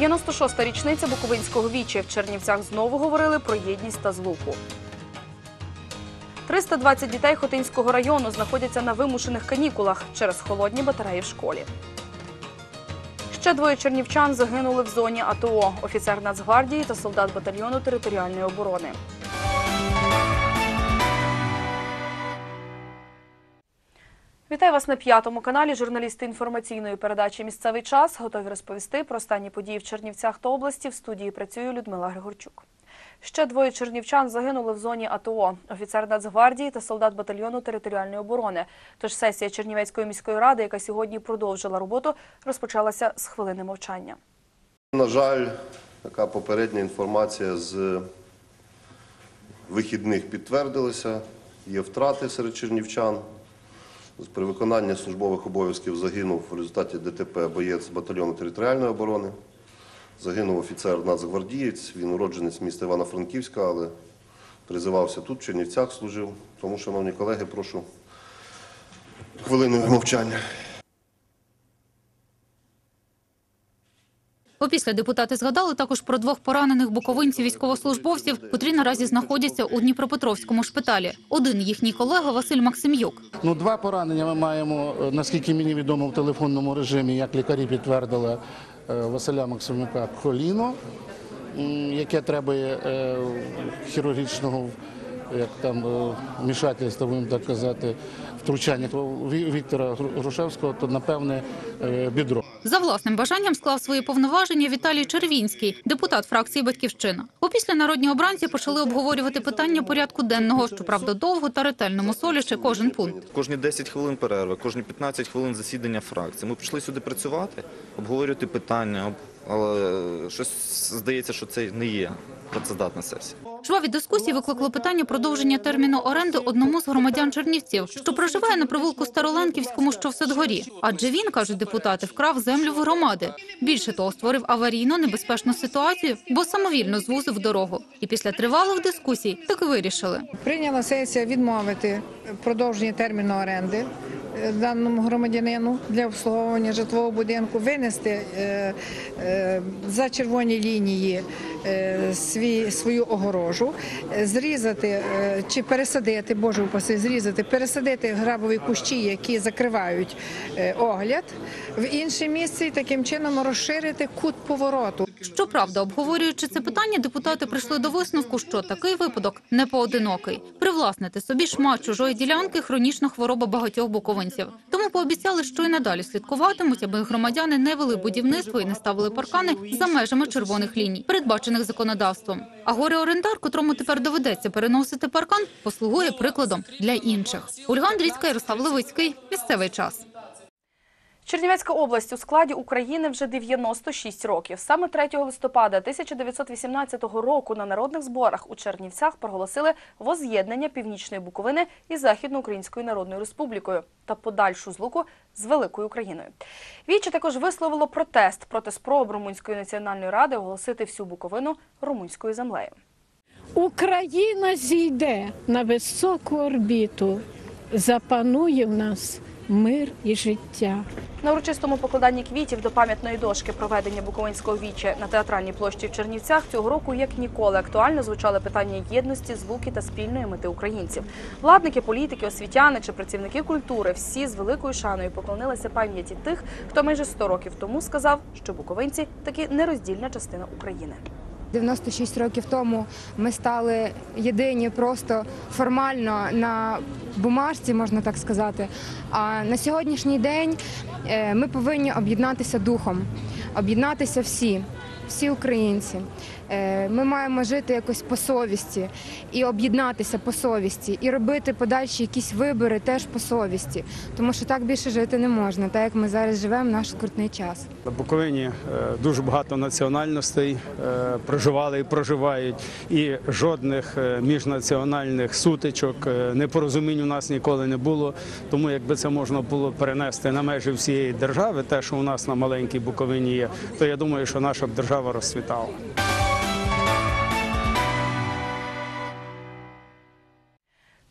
96-та річниця Буковинського вічі. В Чернівцях знову говорили про єдність та злуку. 320 дітей Хотинського району знаходяться на вимушених канікулах через холодні батареї в школі. Ще двоє чернівчан загинули в зоні АТО – офіцер Нацгвардії та солдат батальйону територіальної оборони. Вітаю вас на п'ятому каналі. Журналісти інформаційної передачі Місцевий час готові розповісти про останні події в Чернівцях та області. В студії працює Людмила Григорчук. Ще двоє чернівчан загинули в зоні АТО – офіцер Нацгвардії та солдат батальйону територіальної оборони. Тож сесія Чернівецької міської ради, яка сьогодні продовжила роботу, розпочалася з хвилини мовчання. На жаль, така попередня інформація з вихідних підтвердилася. Є втрати серед чернівчан. При виконанні службових обов'язків загинув в результаті ДТП боєць батальйону територіальної оборони. Загинув офіцер нацгвардієць. Він уродженець міста Івано-Франківська, але призивався тут, в Чернівцях служив. Тому, шановні колеги, прошу хвилину мовчання. Опісля депутати згадали також про двох поранених буковинців військовослужбовців, котрі наразі знаходяться у Дніпропетровському шпиталі. Один їхній колега Василь Максимюк. Ну, два поранення ми маємо, е, наскільки мені відомо, в телефонному режимі, як лікарі підтвердили е, Василя Максимюка коліно, яке требує е, хірургічного як там вмішательства, будемо так казати, втручання. То Віктора Гру- Грушевського, то напевне е, бідро. За власним бажанням склав свої повноваження Віталій Червінський, депутат фракції Батьківщина. Опісля народні обранці почали обговорювати питання порядку денного, щоправда, довго та ретельно мусолячи кожен пункт. Кожні 10 хвилин перерви, кожні 15 хвилин засідання фракції. Ми прийшли сюди працювати, обговорювати питання, але щось здається, що це не є працездатна сесія. Жваві дискусії викликало питання продовження терміну оренди одному з громадян Чернівців, що проживає на провулку Староленківському, що в Садгорі. Адже він, кажуть депутати, вкрав землю в громади. Більше того, створив аварійно небезпечну ситуацію, бо самовільно звузив дорогу. І після тривалих дискусій так вирішили. Прийняла сесія відмовити продовження терміну оренди даному громадянину для обслуговування житлового будинку, винести е, е, за червоні лінії е, свою огорожу, е, зрізати е, чи пересадити, боже упаси, зрізати, пересадити грабові кущі, які закривають е, огляд в інше місце і таким чином розширити кут повороту. Щоправда, обговорюючи це питання, депутати прийшли до висновку, що такий випадок не поодинокий. Привласнити собі шмат чужої ділянки хронічна хвороба багатьох буковинців. Тому пообіцяли, що й надалі слідкуватимуть, аби громадяни не вели будівництво і не ставили паркани за межами червоних ліній, передбачених законодавством. А горе-орендар, котрому тепер доведеться переносити паркан, послугує прикладом для інших. Ольга Андрійська, Ярослав Левицький. Місцевий час. Чернівецька область у складі України вже 96 років. Саме 3 листопада 1918 року на народних зборах у Чернівцях проголосили воз'єднання Північної Буковини із Західноукраїнською Народною Республікою та подальшу злуку з Великою Україною. Віче також висловило протест проти спроб Румунської національної ради оголосити всю Буковину румунською землею. Україна зійде на високу орбіту, запанує в нас мир і життя. На урочистому покладанні квітів до пам'ятної дошки проведення Буковинського віче на театральній площі в Чернівцях цього року як ніколи актуально звучали питання єдності, звуки та спільної мети українців. Владники, політики, освітяни чи працівники культури всі з великою шаною поклонилися пам'яті тих, хто майже 100 років тому сказав, що буковинці таки нероздільна частина України. 96 років тому ми стали єдині просто формально на бумажці, можна так сказати. А на сьогоднішній день е, ми повинні об'єднатися духом, об'єднатися всі, всі українці. Е, Ми маємо жити якось по совісті і об'єднатися по совісті, і робити подальші якісь вибори теж по совісті, тому що так більше жити не можна, так як ми зараз живемо наш скрутний час. На Буковині е, дуже багато національностей е, проживали і проживають, і жодних міжнаціональних сутичок, непорозумінь у нас ніколи не було. Тому якби це можна було перенести на межі всієї держави, те, що у нас на маленькій Буковині є, то я думаю, що наша держава розцвітала.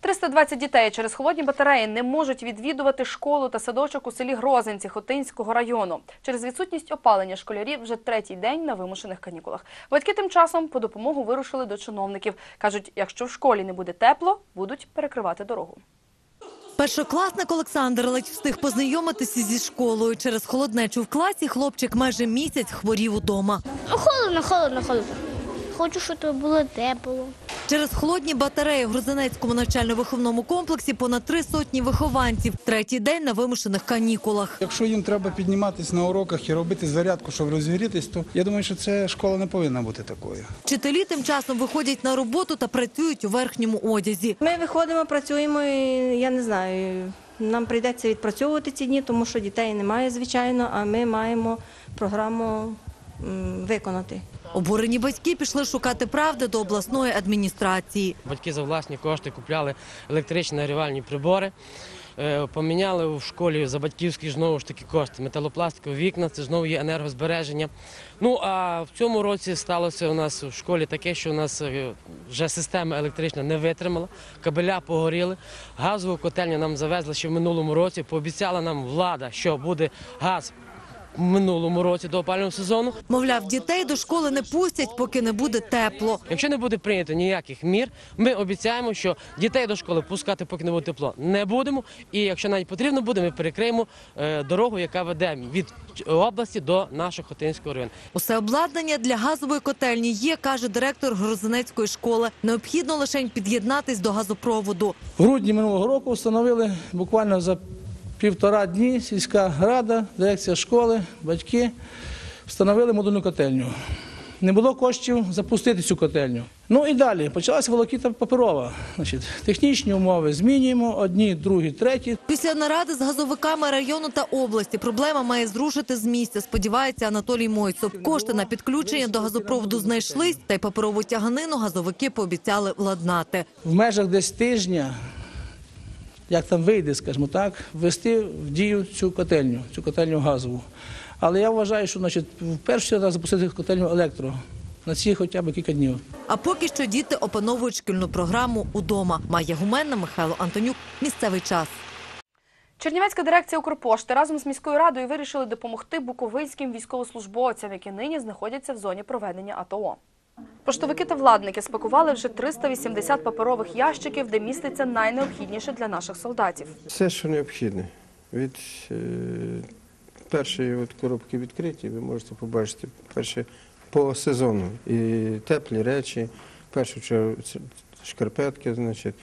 320 дітей через холодні батареї не можуть відвідувати школу та садочок у селі Грозинці Хотинського району. Через відсутність опалення школярі вже третій день на вимушених канікулах. Батьки тим часом по допомогу вирушили до чиновників. Кажуть, якщо в школі не буде тепло, будуть перекривати дорогу. Першокласник Олександр ледь встиг познайомитися зі школою. Через холоднечу в класі хлопчик майже місяць хворів удома. Холодно, холодно, холодно. Хочу, щоб було тепло. Через холодні батареї в Грузинецькому навчально-виховному комплексі понад три сотні вихованців. Третій день на вимушених канікулах. Якщо їм треба підніматися на уроках і робити зарядку, щоб розігрітись, то я думаю, що це школа не повинна бути такою. Вчителі тим часом виходять на роботу та працюють у верхньому одязі. Ми виходимо, працюємо, і я не знаю. Нам прийдеться відпрацьовувати ці дні, тому що дітей немає, звичайно, а ми маємо програму виконати. Обурені батьки пішли шукати правди до обласної адміністрації. Батьки за власні кошти купляли електричні нагрівальні прибори. Е, Поміняли в школі за батьківські знову ж таки кошти. Металопластикові вікна, це знову є енергозбереження. Ну а в цьому році сталося у нас в школі таке, що у нас е, вже система електрична не витримала, кабеля погоріли. Газову котельню нам завезли ще в минулому році. Пообіцяла нам влада, що буде газ минулому році до опалювального сезону. Мовляв, дітей до школи не пустять, поки не буде тепло. Якщо не буде прийнято ніяких мір, ми обіцяємо, що дітей до школи пускати, поки не буде тепло, не будемо. І якщо навіть потрібно буде, ми перекриємо е, дорогу, яка веде від області до нашого Хотинського району. Усе обладнання для газової котельні є, каже директор Грозинецької школи. Необхідно лише під'єднатись до газопроводу. В грудні минулого року встановили буквально за півтора дні сільська рада, дирекція школи, батьки встановили модульну котельню. Не було коштів запустити цю котельню. Ну і далі почалася волокіта паперова. Значить, технічні умови змінюємо одні, другі, треті. Після наради з газовиками району та області проблема має зрушити з місця. Сподівається Анатолій Мойцов. Кошти на підключення до газопроводу знайшлись, та й паперову тяганину газовики пообіцяли владнати. В межах десь тижня, як там вийде, скажімо так, ввести в дію цю котельню, цю котельню газову. Але я вважаю, що значить, в першу чергу запустити котельню електро на ці хоча б кілька днів. А поки що діти опановують шкільну програму удома. Майя Гуменна, Михайло Антонюк. Місцевий час. Чернівецька дирекція Укрпошти разом з міською радою вирішили допомогти буковинським військовослужбовцям, які нині знаходяться в зоні проведення АТО. Поштовики та владники спакували вже 380 паперових ящиків, де міститься найнеобхідніше для наших солдатів. Все, що необхідне. Від е, першої от коробки відкриті, ви можете побачити перше по сезону. І теплі речі, першу чергу шкарпетки, значить,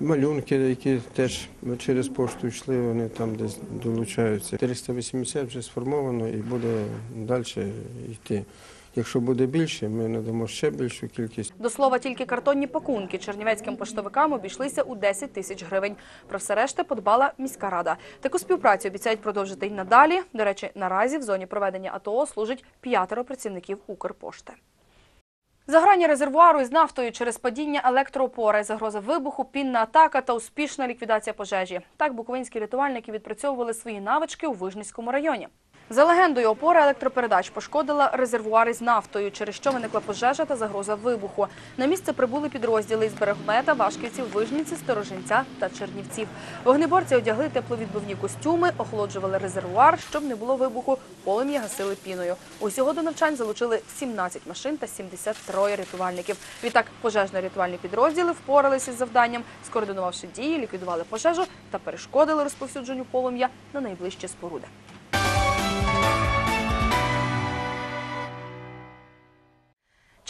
малюнки, які теж через пошту йшли, вони там десь долучаються. 480 вже сформовано і буде далі йти. Якщо буде більше, ми надамо ще більшу кількість. До слова, тільки картонні пакунки чернівецьким поштовикам обійшлися у 10 тисяч гривень. Про все решта подбала міська рада. Таку співпрацю обіцяють продовжити й надалі. До речі, наразі в зоні проведення АТО служить п'ятеро працівників Укрпошти. Заграння резервуару із нафтою через падіння електроопори, загроза вибуху, пінна атака та успішна ліквідація пожежі. Так буковинські рятувальники відпрацьовували свої навички у Вижницькому районі. За легендою, опора електропередач пошкодила резервуари з нафтою, через що виникла пожежа та загроза вибуху. На місце прибули підрозділи із берегмета, важківців, вижниці, сторожинця та чернівців. Вогнеборці одягли тепловідбивні костюми, охолоджували резервуар, щоб не було вибуху. Полум'я гасили піною. Усього до навчань залучили 17 машин та 73 рятувальників. Відтак пожежно-рятувальні підрозділи впоралися з завданням, скоординувавши дії, ліквідували пожежу та перешкодили розповсюдженню полум'я на найближчі споруди.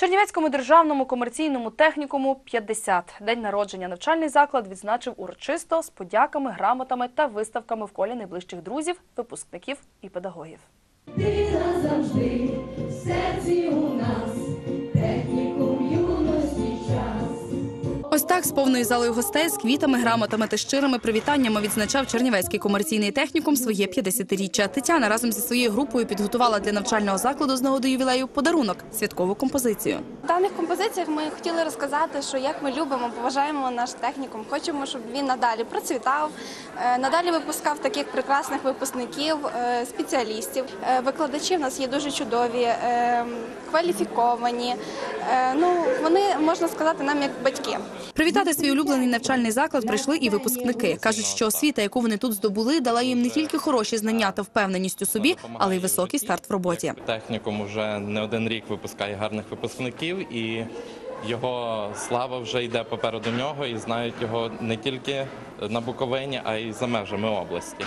Чернівецькому державному комерційному технікуму 50. День народження навчальний заклад відзначив урочисто з подяками, грамотами та виставками в колі найближчих друзів, випускників і педагогів. Ти назавжди в серці у нас, Ось так з повною залою гостей з квітами, грамотами та щирими привітаннями відзначав Чернівецький комерційний технікум своє 50-річчя. Тетяна разом зі своєю групою підготувала для навчального закладу з нагоди ювілею подарунок святкову композицію. В даних композиціях ми хотіли розказати, що як ми любимо, поважаємо наш технікум. Хочемо, щоб він надалі процвітав, е, надалі випускав таких прекрасних випускників, е, спеціалістів. Е, Викладачі в нас є дуже чудові, кваліфіковані. Ну вони можна сказати нам як батьки. Привітати свій улюблений навчальний заклад прийшли і випускники. Кажуть, що освіта, яку вони тут здобули, дала їм не тільки хороші знання та впевненість у собі, але й високий старт в роботі. Технікум вже не один рік випускає гарних випускників, і його слава вже йде попереду нього, і знають його не тільки на Буковині, а й за межами області.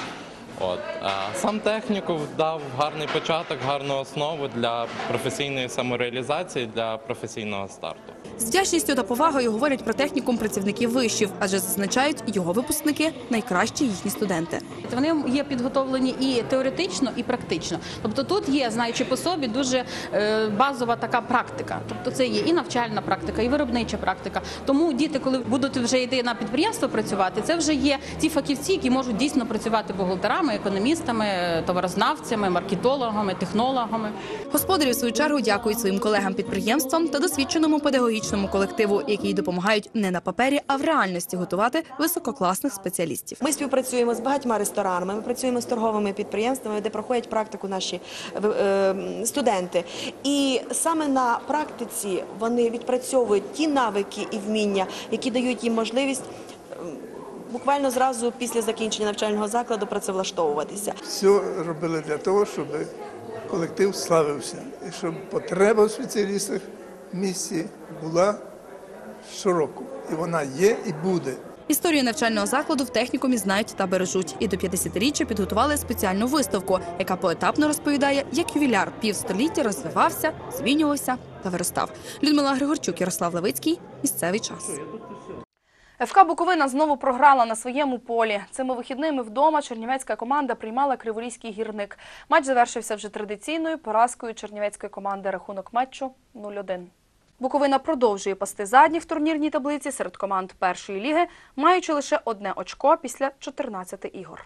От а сам технікум дав гарний початок, гарну основу для професійної самореалізації, для професійного старту. З вдячністю та повагою говорять про технікум працівників вишів, адже зазначають, його випускники найкращі їхні студенти. Вони є підготовлені і теоретично, і практично. Тобто тут є, знаючи по собі, дуже е, базова така практика. Тобто це є і навчальна практика, і виробнича практика. Тому діти, коли будуть вже йти на підприємство працювати, це вже є ті фахівці, які можуть дійсно працювати бухгалтерами, економістами, товарознавцями, маркетологами, технологами. Господарі в свою чергу дякують своїм колегам-підприємствам та досвідченому педагогічному колективу, які допомагають не на папері, а в реальності готувати висококласних спеціалістів. Ми співпрацюємо з багатьма ресторанами, ми працюємо з торговими підприємствами, де проходять практику наші е, студенти. І саме на практиці вони відпрацьовують ті навики і вміння, які дають їм можливість. Буквально зразу після закінчення навчального закладу працевлаштовуватися. Все робили для того, щоб колектив славився і щоб потреба в спеціалістах в місті була щороку. І вона є і буде. Історію навчального закладу в технікумі знають та бережуть. І до 50-річчя підготували спеціальну виставку, яка поетапно розповідає, як ювіляр півстоліття розвивався, змінювався та виростав. Людмила Григорчук, Ярослав Левицький. Місцевий час. ФК Буковина знову програла на своєму полі. Цими вихідними вдома чернівецька команда приймала Криворізький гірник. Матч завершився вже традиційною поразкою чернівецької команди. Рахунок матчу 0-1. Буковина продовжує пасти задніх в турнірній таблиці серед команд першої ліги, маючи лише одне очко після 14 ігор.